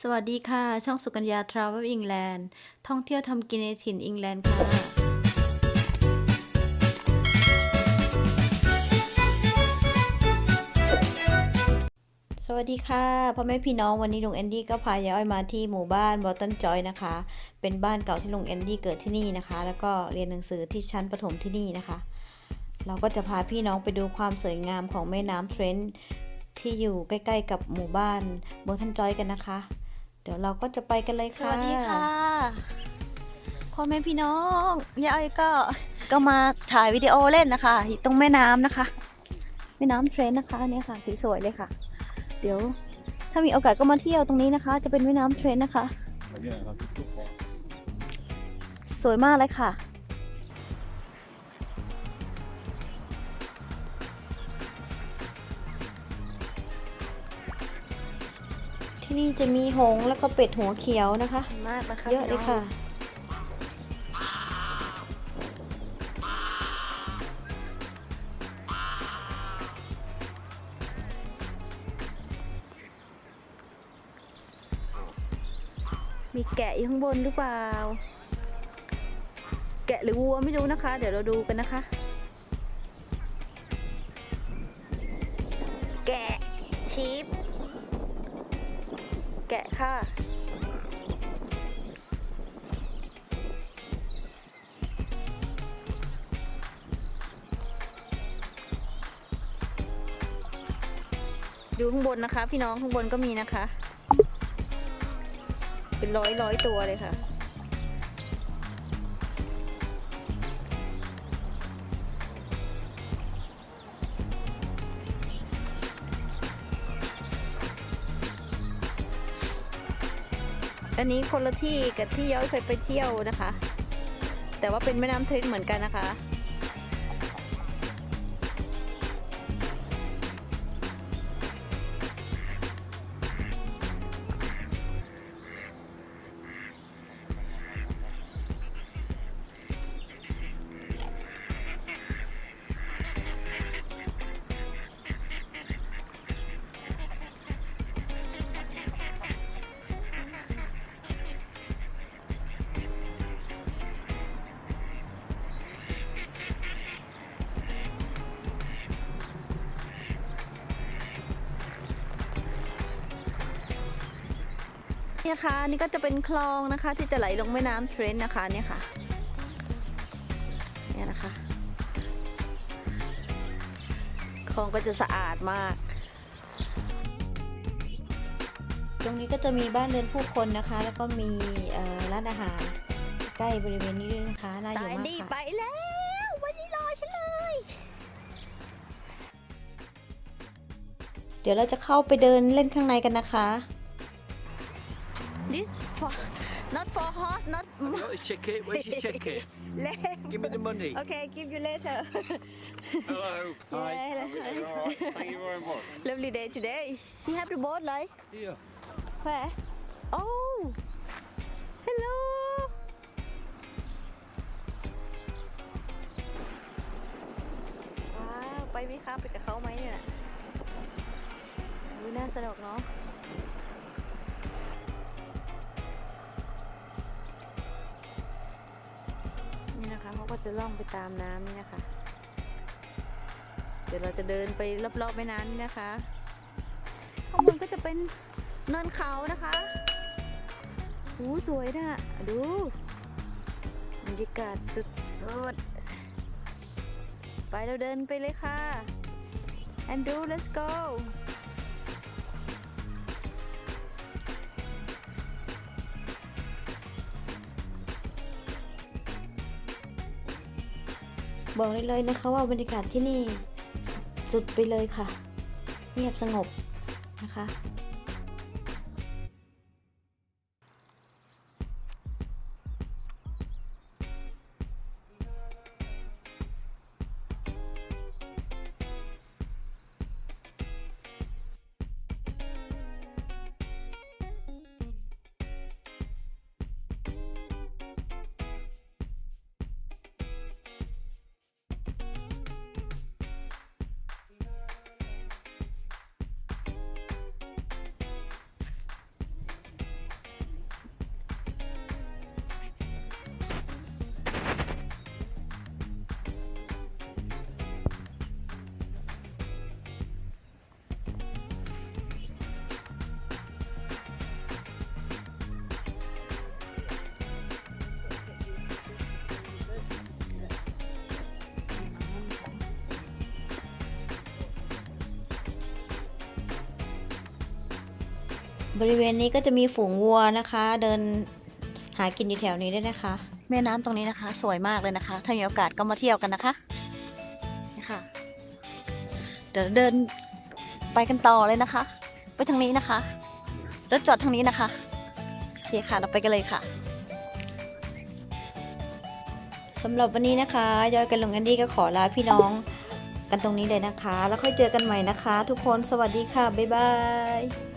สวัสดีค่ะ ช่องสุกัญญา Travel England ท่องเที่ยวทำกินในถิ่นอังกฤษค่ะ สวัสดีค่ะพ่อแม่พี่น้องวันนี้ลุงแอนดี้ก็พายายอ้อยมาที่หมู่บ้านบอตันจอยนะคะ เป็นบ้านเก่าที่ลุงแอนดี้เกิดที่นี่นะคะ แล้วก็เรียนหนังสือที่ชั้นประถมที่นี่นะคะ เราก็จะพาพี่น้องไปดูความสวยงามของแม่น้ำเทรนต์ที่อยู่ใกล้ ๆ กับหมู่บ้านบอตันจอยกันนะคะ เดี๋ยวเราก็จะไปกันเลยสค่ะวัสดีค่ะ พ่อแม่พี่น้องยายอ้อยก็ก็มาถ่ายวิดีโอเล่นนะคะอยู่ตรงแม่น้ำนะคะ แม่น้ำเทรนนะคะเนี่ยค่ะสีสวยเลยค่ะ เดี๋ยวถ้ามีโอกาสก็มาเที่ยวตรงนี้นะคะ จะเป็นแม่น้ำเทรนนะคะ สวยมากเลยค่ะ ที่นี่จะมีหงส์แล้วก็เป็ดหัวเขียวนะคะ มากนะคะเยอะเลยค่ะ มีแกะอยู่ข้างบนหรือเปล่า แกะหรือวัวไม่รู้นะคะ เดี๋ยวเราดูกันนะคะ แกะชีฟ แกะค่ะ ดูข้างบนนะคะ พี่น้องข้างบนก็มีนะคะ เป็นร้อยร้อยตัวเลยค่ะ อันนี้คนละที่กับที่ย้อยเคยไปเที่ยวนะคะ แต่ว่าเป็นแม่น้ำเทรนเหมือนกันนะคะ เนี่ยค่ะนี่ก็จะเป็นคลองนะคะ ที่จะไหลลงแม่น้ำเทรนต์นะคะเนี่ยค่ะเนี่ยนะคะคลองก็จะสะอาดมาก ตรงนี้ก็จะมีบ้านเรือนผู้คนนะคะ แล้วก็มีเอ่อร้านอาหารใกล้บริเวณนี้ด้วยนะคะน่าอยู่ตายมากดีค่ะไปแล้ว วันนี้รอฉันเลย เดี๋ยวเราจะเข้าไปเดินเล่นข้างในกันนะคะ this for not for horse not Got his ticket. Where's your ticket? leg Give me the money. okay give you later Hello. Yeah, Hi. hello. Everything all right? Thank you very much. lovely day today you have the boat เลย Here. where oh hello ว้าวไปไหมคะไปกับเขาไหมเนี่ยดูน่าสนุกเนาะ เขาก็จะล่องไปตามน้ำนี่นะคะ เดี๋ยวเราจะเดินไปรอบๆแม่น้ำนี่นะคะ ข้างบนก็จะเป็นเนินเขานะคะหูสวยนะ ดูบรรยากาศสุดๆ ไปเราเดินไปเลยค่ะ and do let's go บอกเลยเลยนะคะว่าบรรยากาศที่นี่สุดสุดไปเลยค่ะ เงียบสงบนะคะ บริเวณนี้ก็จะมีฝูงวัวนะคะ เดินหากินอยู่แถวนี้ด้วยนะคะ แม่น้ำตรงนี้นะคะ สวยมากเลยนะคะ ถ้ามีโอกาสก็มาเที่ยวกันนะคะนี่ค่ะ เดี๋ยวเดินไปกันต่อเลยนะคะ ไปทางนี้นะคะรถจอดทางนี้นะคะโอเคค่ะเราไปกันเลยค่ะสำหรับวันนี้นะคะยอยกันลงแอนดี้ก็ขอลาพี่น้องกันตรงนี้เลยนะคะ แล้วค่อยเจอกันใหม่นะคะ ทุกคนสวัสดีค่ะ บ๊ายบาย